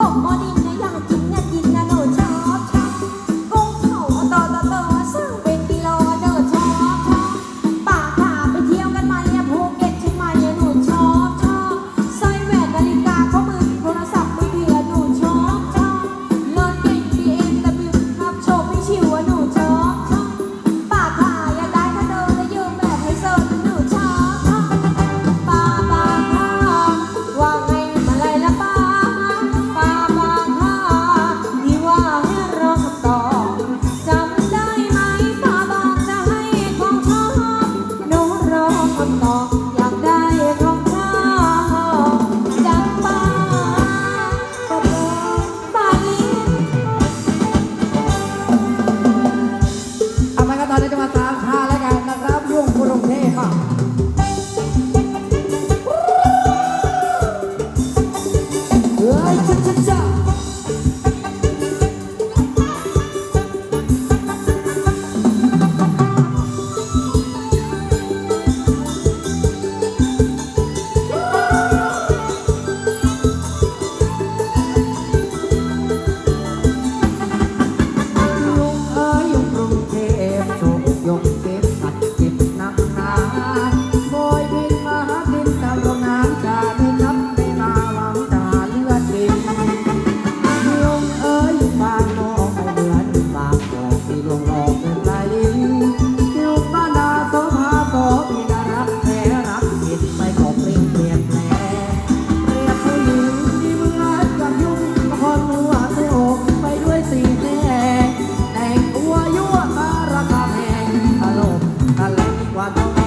โอ้โ Why don't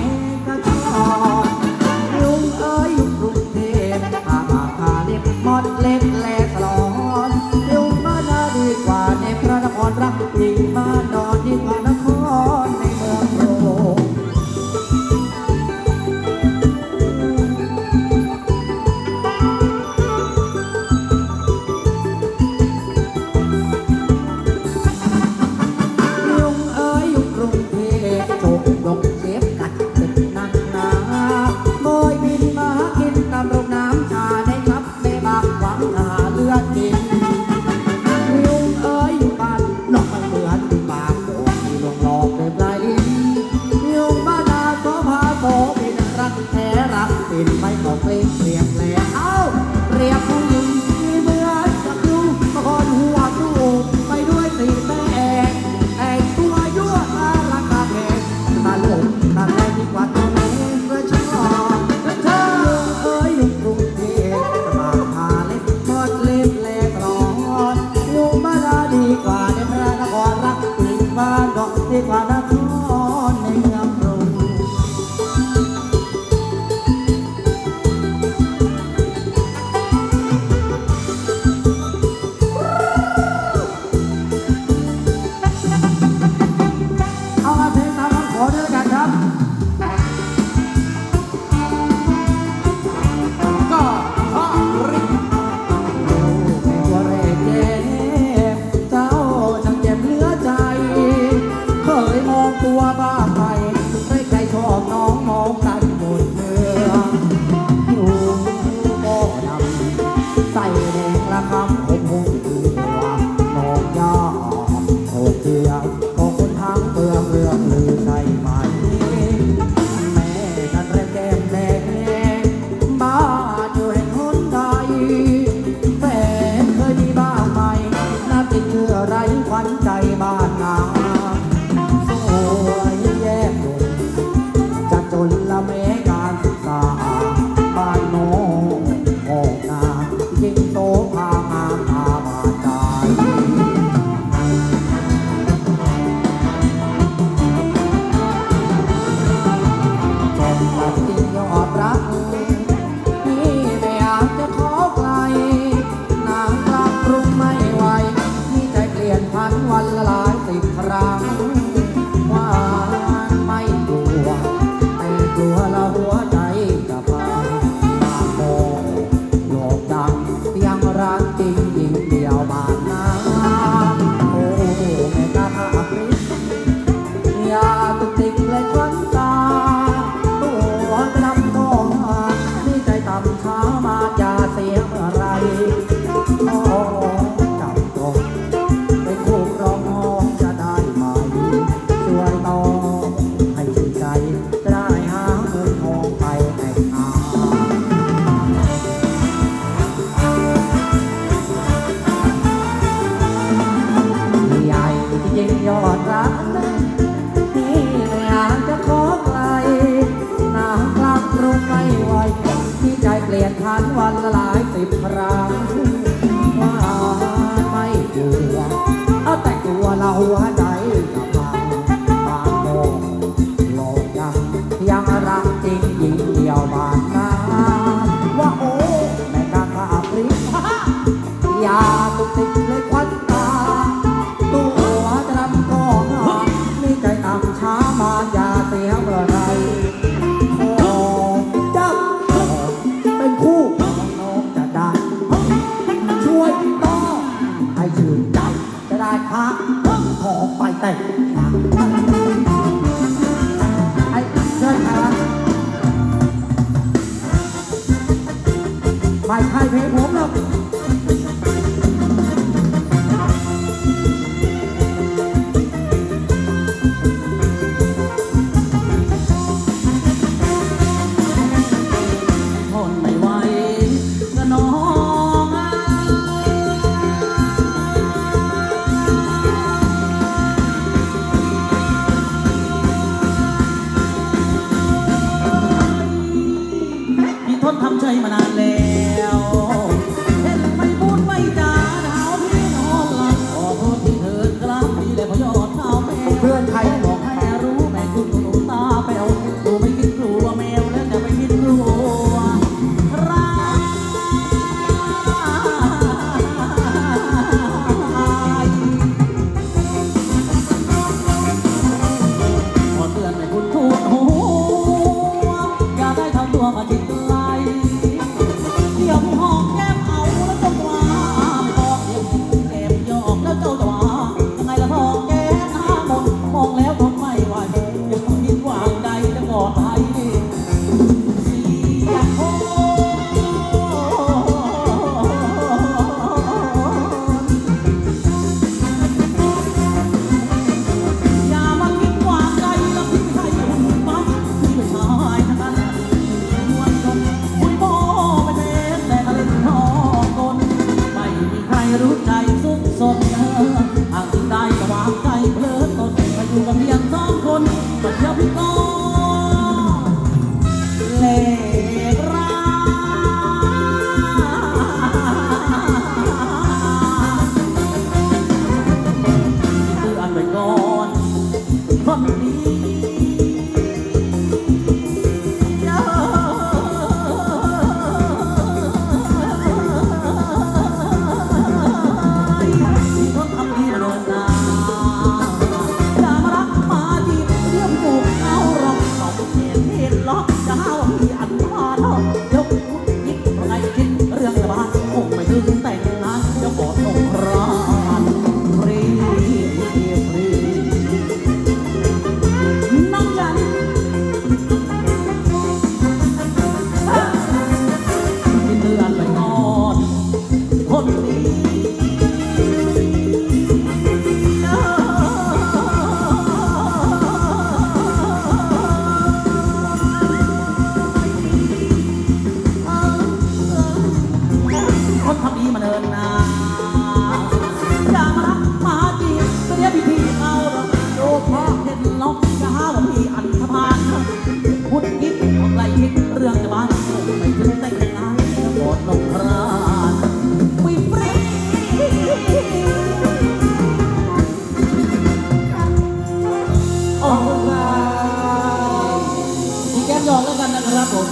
พี่แก้มยองแล้วกันนะครับผม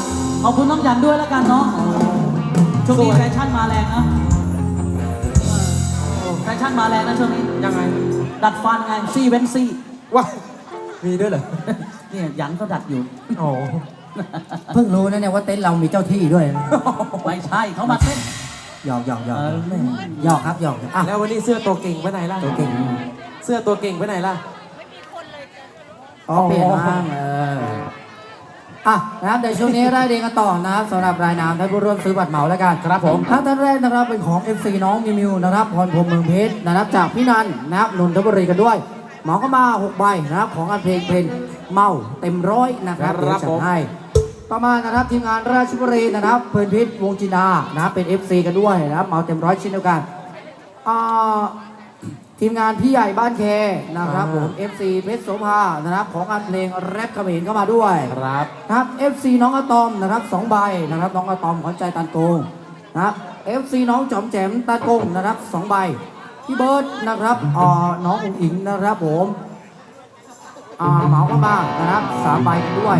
ขอบคุณน้องยันด้วยแล้วกันเนาะช่วงนี้แฟชั่นมาแรงนะเออแฟชั่นมาแรงนะช่วงนี้ ยังไง ดัดฟันไงซี่เว้นซี่ว้ามีด้วยเหรอ เนี่ยยันเขาดัดอยู่โอ้เพิ่งรู้นะเนี่ยว่าเต็นท์เรามีเจ้าที่ด้วยนะไม่ใช่เขามาเต้นหยอกหยอกหยอกเออแม่หยอกครับหยอกอะแล้ววันนี้เสื้อตัวเก่งไปไหนล่ะตัวเก่ง เสื้อตัวเก่งไปไหนล่ะอ๋อเปลี่ยนบ้างเออ อะนะครับเดี๋ยวช่วงนี้ได้เรียนกันต่อนะครับสำหรับรายนามท่านผู้ร่วมซื้อบัตรเหมาแล้วกันครับผมท่านท่านแรกนะครับเป็นของ FC น้องมิวมิวนะครับพรพรหมเมืองเพชรนะครับจากพี่นันนะครับนนทบุรีกันด้วยเหมาก็มา6ใบนะครับของอันเพลงเพลงเมาเต็มร้อยนะครับครับเดี๋ยวจัผดมให้ต่อมานะครับทีมงานราชบุรีนะครับเพลินพิษวงจินดานะครับเป็น FC กันด้วยนะครับเหมาเต็มร้อยชิ้นเดียวกันอ่า ทีมงานพี่ใหญ่บ้านแคนะครับผม FC เพชรโสภานะครับของงานเพลงแรปเขมรเข้ามาด้วยครับนะครับ FC น้องอะตอมนะครับสองใบนะครับน้องอะตอมขวัญใจตันโกงนะครับ FC น้องจอมแจมตันโกงนะครับสองใบพี่เบิร์ดนะครับอ่าน้องอุ๋งอิงนะครับผมอ่าเหมาเข้ามานะครับสามใบกันด้วย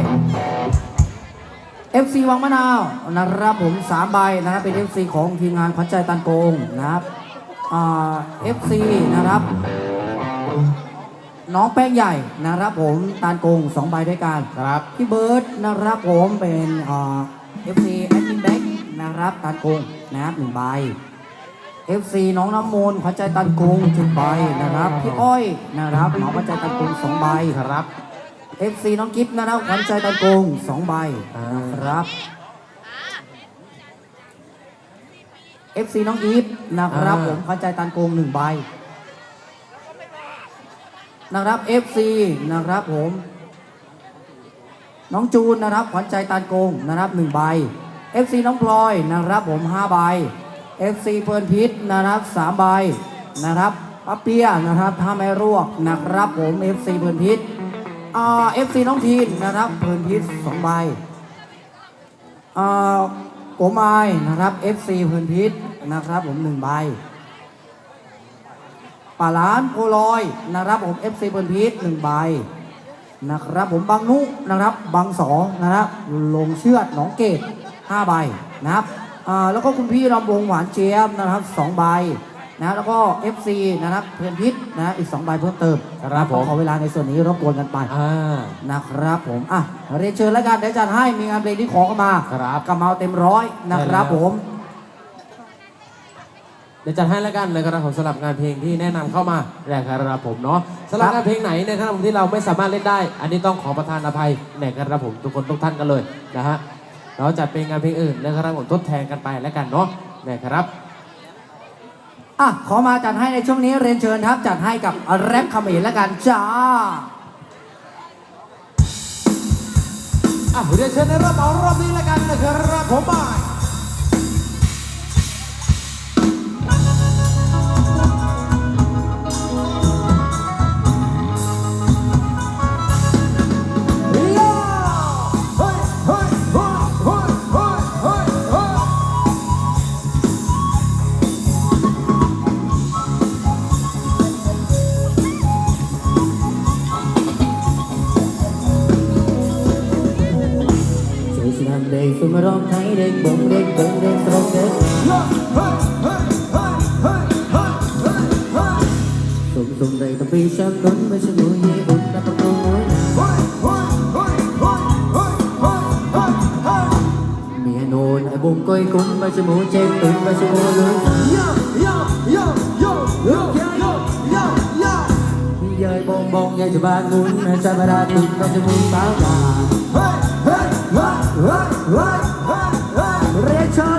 FC วังมะนาวนะครับผมสามใบนะครับเป็น FC ของทีมงานขวัญใจตันโกงนะครับ อ่า FC นะครับ น้องแป้งใหญ่นะครับผมตานโกงสองใบด้วยกันครับพี่เบิร์ดนะครับผมเป็นเอ่อฟซีแอดมินแบ็กนะครับตานโกงนะครับหนึ่งใบ FC น้องน้ำมนต์พัชใจตันกรุงจุดใบนะครับพี่อ้อยนะครับเหมาพัชใจตันกรุงสองใบครับ FC น้องกิฟต์นะครับขวัญใจตันกรุงสองใบอ่านะครับ FC น้องอีฟนะครับผมขวัญใจตันกรุงหนึ่งใบนะครับ FC นะครับผม น้องจูนนะครับขวัญใจตานโกงนะครับหนึ่งใบ FC น้องพลอยนะครับผมห้าใบ FC เพิร์นพิษนะครับสามใบนะครับป้าเปียนะครับถ้าไม่รวกนะครับผม FC เพิร์นพิษอ่า FC น้องทีนนะครับเพิร์นพิษสองใบอ่า โกไมายนะครับ FC เพื่นพิษนะครับผมหนึ่งใบป่าล้านโพลอยนะครับผม FC เพื่นพิษหนึ่งใบนะครับผมบางนุนะครับบางสองนะครับลงเชือดหนองเกตห้าใบนะครับแล้วก็คุณพี่รำวงหวานเจี๊ยบนะครับสองใบ นะแล้วก็ FC นะครับเพื่อนพิษนะอีก2ใบเพิ่มเติมครับผม ขอเวลาในส่วนนี้รบกวนกันไปอ่า นะครับผมอะเรียนเชิญแล้วกันเดี๋ยวจัดให้มีงานเพลงที่ขอเข้ามาครับกระเมาเต็มร้อยนะครับใช่แล้ว ผมเดี๋ยวจัดให้แล้วกันนะครับผมสำหรับงานเพลงที่แนะนำเข้ามานะครับผมเนาะสำหรับงานเพลงไหนนะครับผมที่เราไม่สามารถเล่นได้ อันนี้ต้องขอประทานอภัยนะครับผมทุกคนทุกท่านกันเลยนะฮะเราจัดเป็นงานเพลงอื่นนะครับผมทดแทนกันไปแล้วกันเนาะนะครับ อะขอมาจัดให้ในช่วงนี้เรียนเชิญครับ จัดให้กับแรปเขมรแล้วกันจ้าอะเรียนเชิญในรอบเอารอบนี้แล้วกันนะครับผมมา สนามเด็กสุมาร้องไทยเด็กบงเด็กบงเด็กตรงเด็กสุ่มสุ่มเด็กต้องปีช้ำนุนไม่ใช่หนูเย่อุ่นแต่ประตูน้อยนะเมียโนนไอ้บุ้งก้อยกุ้นไม่ใช่หมูเจ็บตุนไม่ใช่หมูลุ้นยายบองบองยายจะบานมุนไม่ใช่บาราตุนไม่ใช่หมูสาวดา เรียกเชิ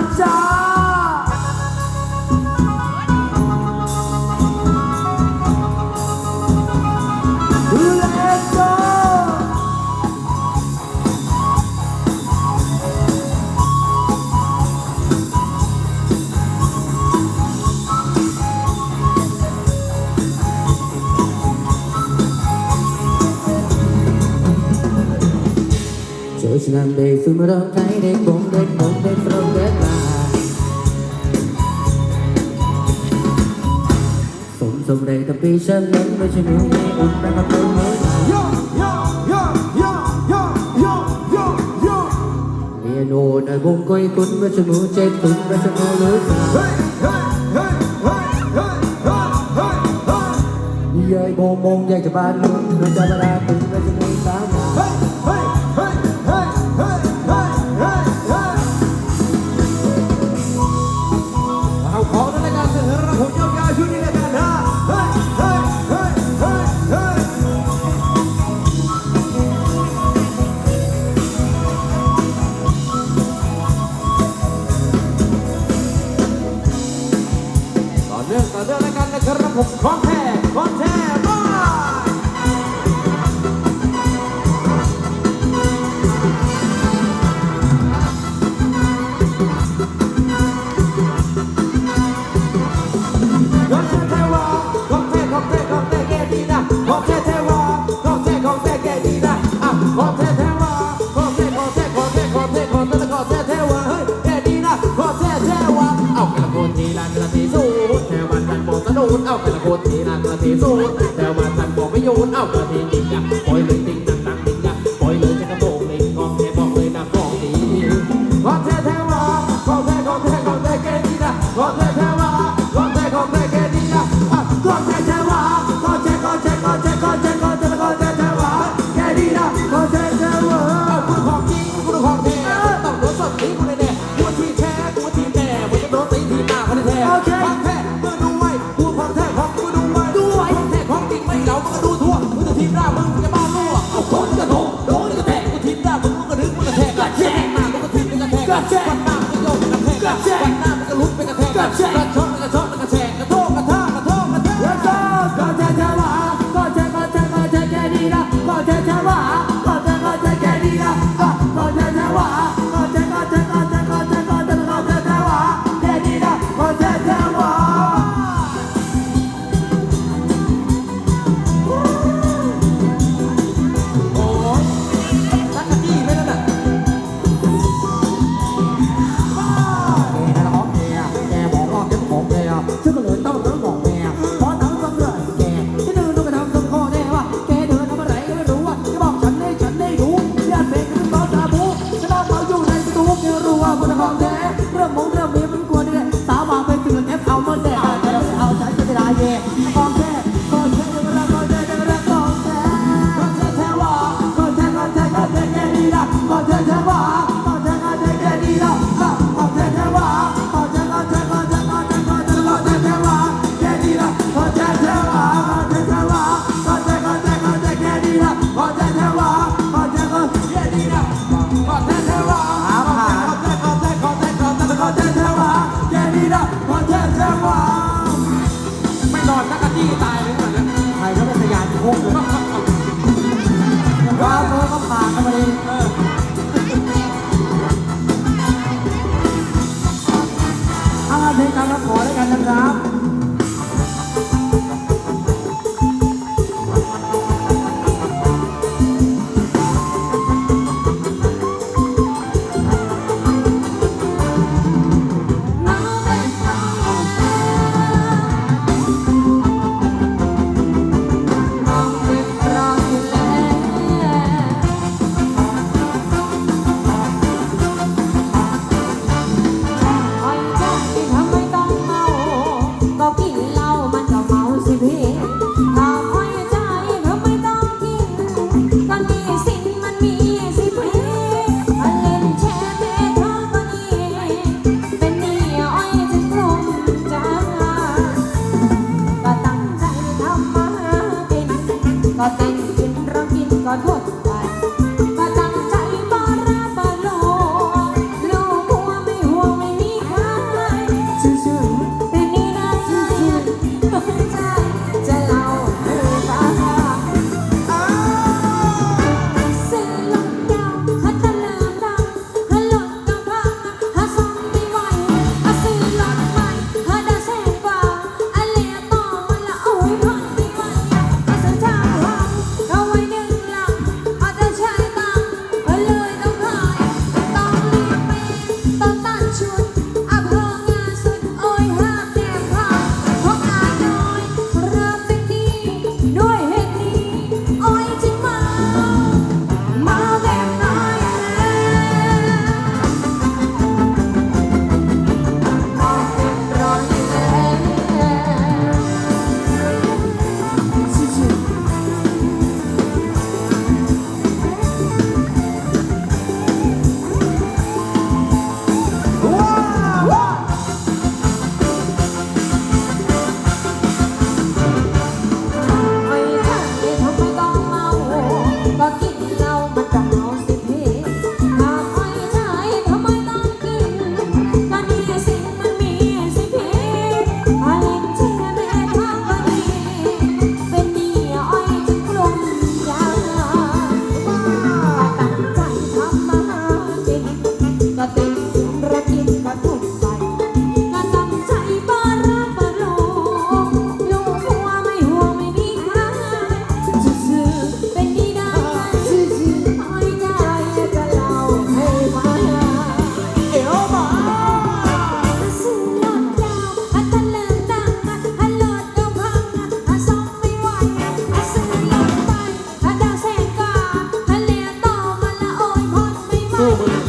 ญจ้า งเด็กตรงเด็กมาสมสมเด็กกับพี่ฉันนั้นไม่ใช่มือใหญ่อุ่นไปกับตัวมือเรียนโอดไอ้วงก้อยกุนไม่ใช่มือเจ็บตุนไม่ใช่มือเลยยายโบงบงอยากจะบานลุนไม่จะบาราตุนไม่ใช่ เนื่องต่อเนื่องแล้วกันนะครับผมของแท้ของแท้มาขอแท้แท้วาของแท้ของแท้ของแท้แกดีนะของแท้แท้วาของแท้ของแท้แกดีนะอะของแท้แท้วาของแท้ของแท้ของแท้ของแท้ของแท้ของแท้แท้วาเฮ้ยแกดีนะขอแท้แท้วาเอากระโดดทีละกระทีสู้ บ้านฉันบอกสนุนเอากระโดดทีละกระทีสู้แถวบ้านฉันบอกไม่โยนเอากระทีจริงอะปล่อยเลยจริงจังตังจริงอะปล่อยเลยจะกระโดดลิงของแท้บอกเลยนะของดีของแท้แท้ว่าของแท้ของแท้ของแท้แกดีนะของแท้แท้ว่าของแท้ของแท้แกดีนะอะของแท้แท้ว่าของแท้ของแท้ของแท้ของแท้ของแท้ของแท้แท้ว่าแกดีนะของแท้แท้วาเอาคุณของจริงคุณของแท้ต้องโดนสดตีคุณแน่ๆคุณที่แท้คุณที่แน่คุณจะโดนตีที่หน้าคนแท้ woman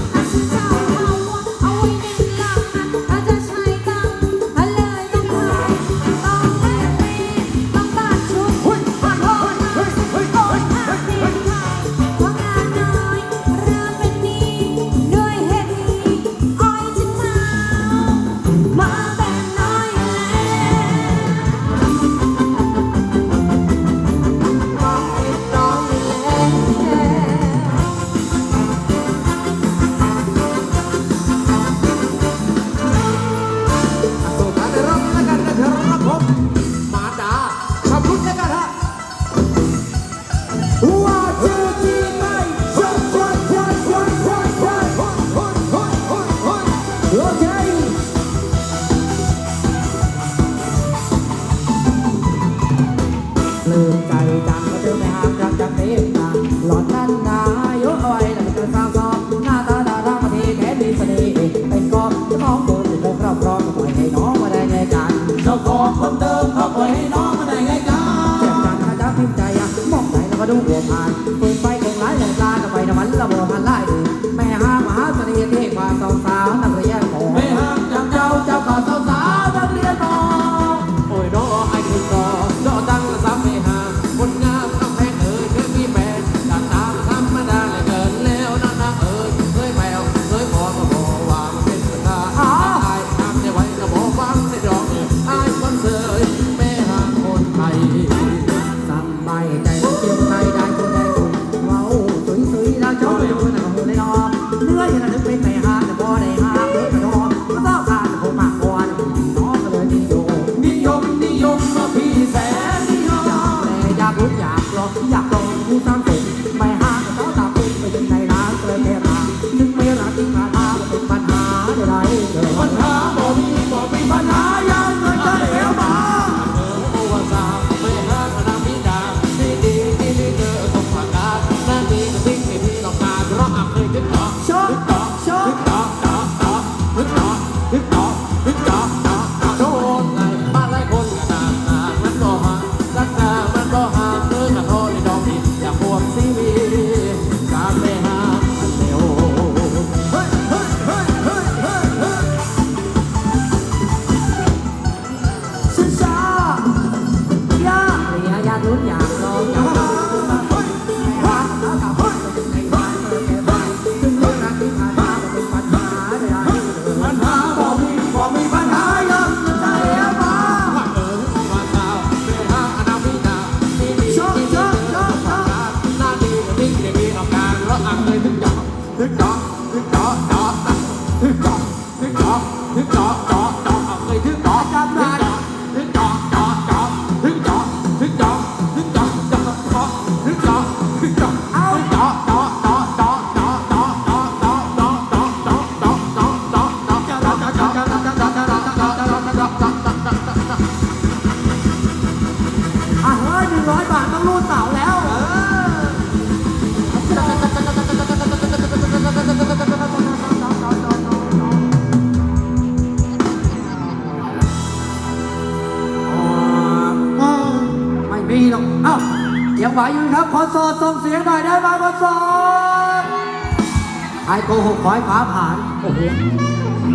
ไอ้โกหกขอให้ฟ้าผ่าน โอ้โห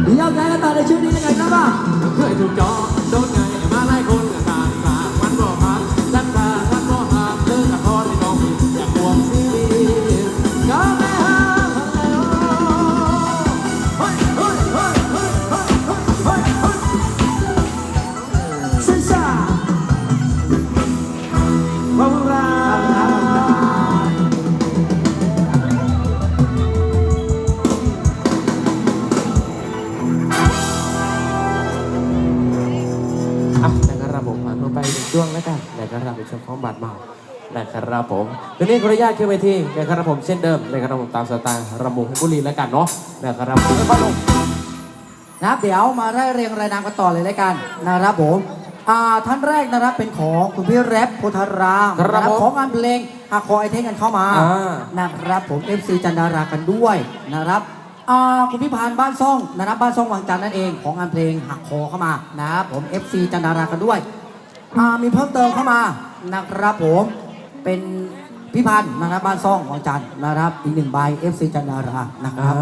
เดี๋ยวไงกันต่อในชื่อนี้ยังไงครับบ้างเคยถูกจอโดนไงมาไล่คน นะครับผมทีนี้ขออนุญาตขึ้นเวทีนะครับผมเช่นเดิมนะครับผมตามสไตล์ระบบเพชรบุรีแล้วกันเนาะนะครับผมก็ลงนะครับเดี๋ยวมาไล่เรียงรายนามกันต่อเลยแล้วกันนะครับผมอ่าท่านแรกนะครับเป็นของคุณพี่แรปโพธารามครับนะผมของงานเพลงอาคอยเท่งกันเข้ามาอ่านะครับผม FC จันดารากันด้วยนะครับอ่าคุณพี่พานบ้านซ่องนะครับบ้านซ่องวังจันทร์นั่นเองของงานเพลงหักคอเข้ามานะครับผม FC จันดารากันด้วยอ่ามีเพิ่มเติมเข้ามานะครับผม เป็นพี่พันธ์นะครับบ้านซ่องวังจันทร์นะครับ อีกหนึ่งใบ FC จันดารานะครับ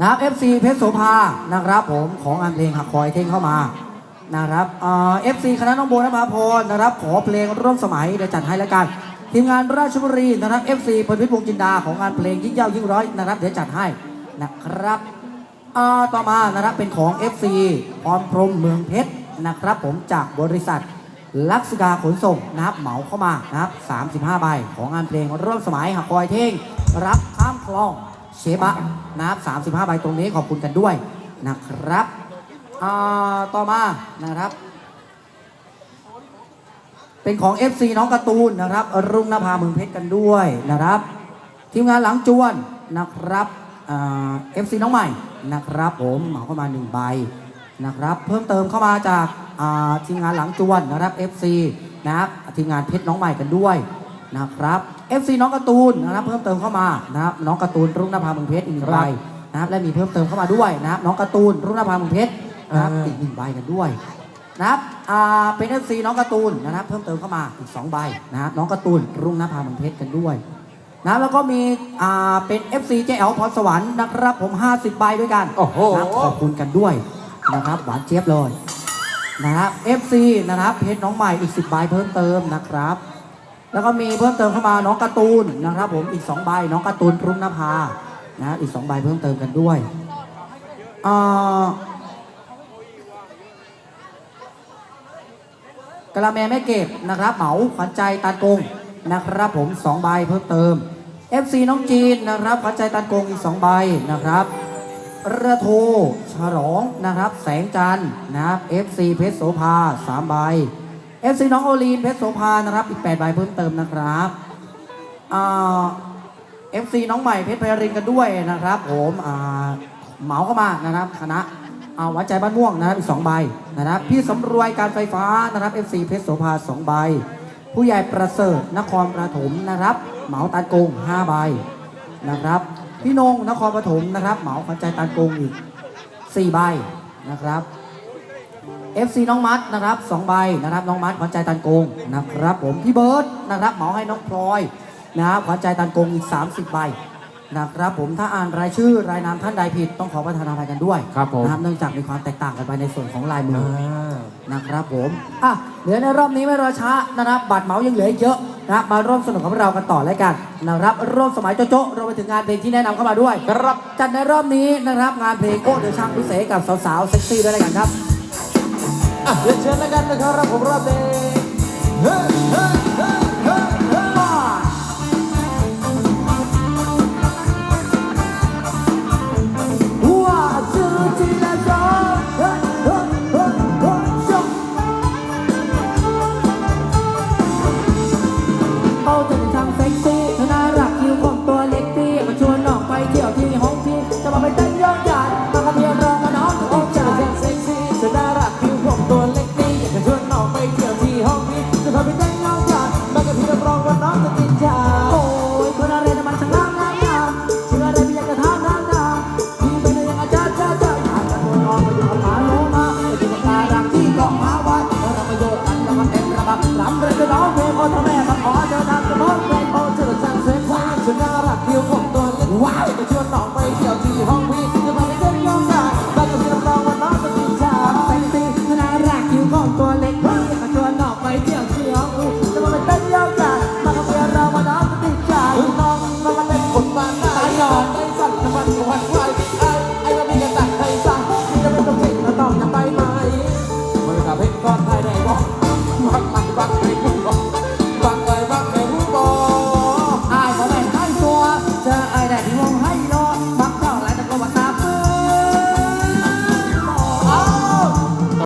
นะครับ FC เพชรโสภานะครับ ผมของงานเพลงหักคอยเท่งเข้ามานะครับเอ่อฟซีคณะน้องโบนภาพรนะครับ ขอเพลงร่วมสมัยเดี๋ยวจัดให้แล้วกัน ทีมงานราชบุรีนะครับ FC พลพิษวงศ์จินดาของงานเพลงยิ่งเย้ายิ่งร้อยนะครับเดี๋ยวจัดให้นะครับเอ่อต่อมานะครับเป็นของ FC พรพรหมเมืองเพชรนะครับ ผมจากบริษัท ลักษดาขนส่งนะครับเหมาเข้ามานะครับ 35 ใบของงานเพลงร่วมสมัยหักคอยเท่ง รับข้ามคลองเชบะนะครับ35 ใบตรงนี้ขอบคุณกันด้วยนะครับต่อมานะครับ เป็นของ FC น้องการ์ตูนนะครับ รุ่งนภาเมืองเพชรกันด้วยนะครับ ทีมงานหลังจวนนะครับเอ่า FC น้องใหม่นะครับผมเหมาเข้ามาหนึ่งใบ นะครับ เพิ่มเติมเข้ามาจากอ่าทีมงานหลังจวนนะครับ FC นะครับทีมงานเพชรน้องใหม่กันด้วยนะครับ FC น้องการ์ตูนนะครับ เพิ่มเติมเข้ามานะครับน้องการ์ตูนรุ่งนภาเมืองเพชรอีกหนึ่งใบนะครับและมีเพิ่มเติมเข้ามาด้วยนะครับน้องการ์ตูนรุ่งนภาเมืองเพชรนะครับอ่าอีกหนึ่งใบกันด้วยนะครับอ่าเป็น FC น้องการ์ตูนนะครับ เพิ่มเติมเข้ามาอีก2ใบนะครับน้องการ์ตูนรุ่งนภาเมืองเพชรกันด้วยนะครับแล้วก็มีอ่าเป็น FC เจ๊แอลพรสวรรค์นะครับผม 50 ใบด้วยกันโอ้โหนะครับขอบคุณกันด้วย นะครับหวานเจี๊ยบเลยนะครับ FC นะครับเพชรน้องใหม่อีก 10 ใบเพิ่มเติมนะครับ แล้วก็มีเพิ่มเติมเข้ามาน้องการ์ตูนนะครับ ผมอีก2ใบน้องการ์ตูนรุ่งนภานะอีก2ใบเพิ่มเติมกันด้วยอ่ากะละแมแม่เก็บนะครับ เหมาขวัญใจตานกงนะครับ ผม2ใบเพิ่มเติม FC น้องจีนนะครับขวัญใจตานกงอีก2ใบนะครับ ระโทฉลองนะครับ แสงจันทร์นะครับ FC เพชรโสภา3ใบ FC น้องโอลีนเพชรโสภานะครับ อีก8ใบเพิ่มเติมนะครับอ่า FC น้องใหม่เพชรไพรินกันด้วยนะครับ ผมอ่าเหมาเข้ามานะครับคณะเอาวัดใจบ้านม่วงนะครับอีกสองใบนะครับ พี่สำรวยการไฟฟ้านะครับ FC เพชรโสภาสองใบ ผู้ใหญ่ประเสริฐนครปฐมนะครับ เหมาตันกงห้าใบนะครับ พี่นงนครปฐมนะครับเหมาขวัญใจตันกงอีกสี่ใบนะครับ FC น้องมัดนะครับสองใบนะครับน้องมัดขวัญใจตันโกงนะครับผมพี่เบิร์ดนะครับเหมาให้น้องพลอยนะครับขวัญใจตันโกงอีก 30 ใบ นะครับผมถ้าอ่านรายชื่อรายนามท่านใดผิดต้องขอประทานอภัยกันด้วยครับผม นะครับเนื่องจากมีความแตกต่างกันไปในส่วนของลายมืออ่านะครับผมอะเหลือในรอบนี้ไม่รอช้านะครับบัตรเหมายังเหลืออีกเยอะนะครับมาร่วมสนุกกับเรากันต่อแล้วกันนะครับร่วมสมัยโจโจ้รวมไปถึงงานเพลงที่แนะนำเข้ามาด้วยครับจัดในรอบนี้นะครับงานเพลงโอ้เดอะช่างพิเศษกับสาวๆเซ็กซี่ด้วยแล้วกันครับ อะเรียนเชิญแล้วกันนะครับผมรอบเด็กเฮ้ยเฮ้ย